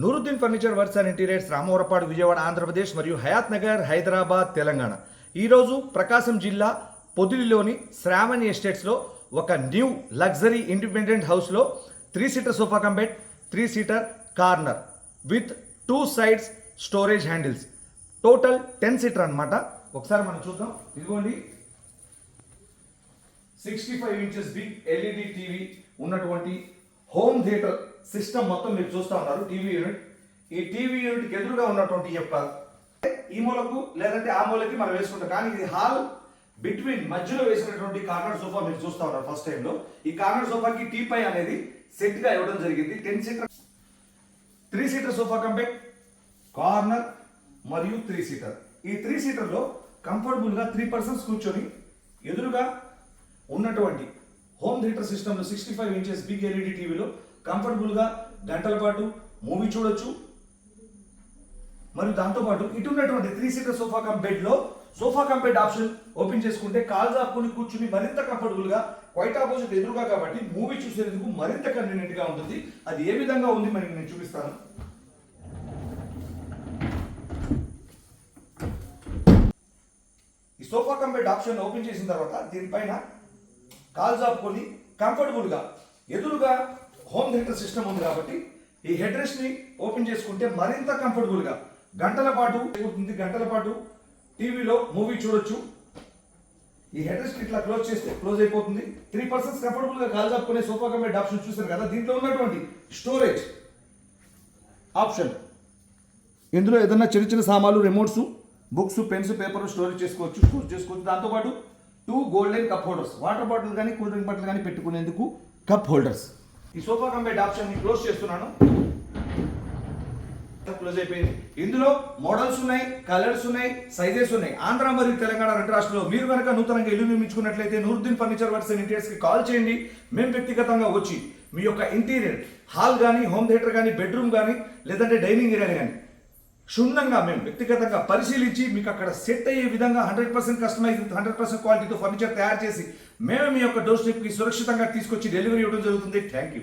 Nooruddin furniture works and interiors Ramavarappadu Vijayawada Andhra Pradesh మరియు హయాత్ నగర్ హైదరాబాద్ తెలంగాణ. ఈరోజు ప్రకాశం జిల్లా పొదిలిలోని శ్రావణి ఎస్టేట్స్లో ఒక న్యూ లగ్జరీ ఇండిపెండెంట్ హౌస్లో three seater sofa cum bed three seater corner with two sides storage handles. Total ten seater అన్నమాట. ఒకసారి మనం చూద్దాం. ఇదిగోండి. Sixty five inches big LED TV ఉన్నటువంటి హోమ్ థియేటర్ సిస్టమ్ మొత్తం మీరు చూస్తూ ఉన్నారు టీవీ యూనిట్. ఈ టీవీ యూనిట్ ఎదురుగా ఉన్నటువంటి యొక్క ఈ మూలకు లేదంటే ఆ మూలకి మనం వేసుకుంటాం. కానీ ఇది హాల్ బిట్వీన్ మధ్యలో వేసినటువంటి కార్నర్ సోఫా మీరు చూస్తా ఉన్నారు ఫస్ట్ టైం లో ఈ కార్నర్ సోఫాకి టీ పై అనేది సెట్గా ఇవ్వడం జరిగింది. Ten seater three seater sofa cum bed corner మరియు త్రీ సీటర్ ఈ త్రీ సీటర్లో కంఫర్టబుల్గా త్రీ పర్సన్స్ కూర్చొని ఎదురుగా ఉన్నటువంటి హోమ్ థియేటర్ సిస్టంలో sixty five inches big LED టీవీలో కంఫర్టబుల్గా గంటల పాటు మూవీ చూడొచ్చు. మరియు దాంతోపాటు ఇటు ఉన్నటువంటి three seater sofa cum sofa cum bed option open చేసుకుంటే కాల్ జాపుకొని కూర్చుని మరింత కంఫర్టబుల్గా క్వైట్ ఆపోజిట్ ఎదురుగా కాబట్టి మూవీ చూసేందుకు మరింత కన్వీనియంట్గా ఉంటుంది. అది ఏ విధంగా ఉంది మరి నేను చూపిస్తాను. ఈ sofa cum bed option open చేసిన తర్వాత దీనిపైన కాల్ ఆపుకొని కంఫర్టబుల్గా ఎదురుగా హోమ్ థియేటర్ సిస్టమ్ ఉంది కాబట్టి ఈ హెడ్ రెస్ట్ని ఓపెన్ చేసుకుంటే మరింత కంఫర్టబుల్గా గంటల పాటు ఉంటుంది. గంటల పాటు టీవీలో మూవీ చూడొచ్చు. ఈ హెడ్ రెస్ట్ ఇట్లా క్లోజ్ చేస్తే క్లోజ్ అయిపోతుంది. త్రీ పర్సన్స్ కంఫర్టబుల్గా కాల్ జాపుకునే సోఫా ఆప్షన్ చూస్తారు కదా? దీంట్లో ఉన్నటువంటి స్టోరేజ్ ఆప్షన్ ఇందులో ఏదైనా చిన్న చిన్న సామాన్లు remotes books pens paper storage చేసుకోవచ్చు స్టోర్ చేసుకోవచ్చు. దాంతోపాటు two golden cup holders water bottle కానీ కూల్ డ్రింక్ బాటిల్ కానీ పెట్టుకునేందుకు కప్ హోల్డర్స్ ఈ సోఫా కంబెడ్ ఆప్షన్ని క్లోజ్ చేస్తున్నాను. క్లోజ్ అయిపోయింది. ఇందులో మోడల్స్ ఉన్నాయి కలర్స్ ఉన్నాయి సైజెస్ ఉన్నాయి. ఆంధ్ర మరియు తెలంగాణ రెండు రాష్ట్రాల్లో మీరు కనుక నూతనంగా ఇల్లు నిర్మించుకున్నట్లయితే నూరుద్దీన్ ఫర్నిచర్ వర్క్స్ అండ్ ఇంటీరియర్స్కి కాల్ చేయండి. మేము వ్యక్తిగతంగా వచ్చి మీ యొక్క ఇంటీరియర్ హాల్ కానీ హోమ్ థియేటర్ కానీ బెడ్రూమ్ కానీ లేదంటే డైనింగ్ ఏరియా కానీ క్షుణ్ణంగా మేము వ్యక్తిగతంగా పరిశీలించి మీకు అక్కడ సెట్ అయ్యే విధంగా hundred percent customize hundred percent క్వాలిటీతో ఫర్నిచర్ తయారు చేసి మేమే మీ యొక్క డోర్ స్టెప్కి సురక్షితంగా తీసుకొచ్చి డెలివరీ ఇవ్వడం జరుగుతుంది. Thank you.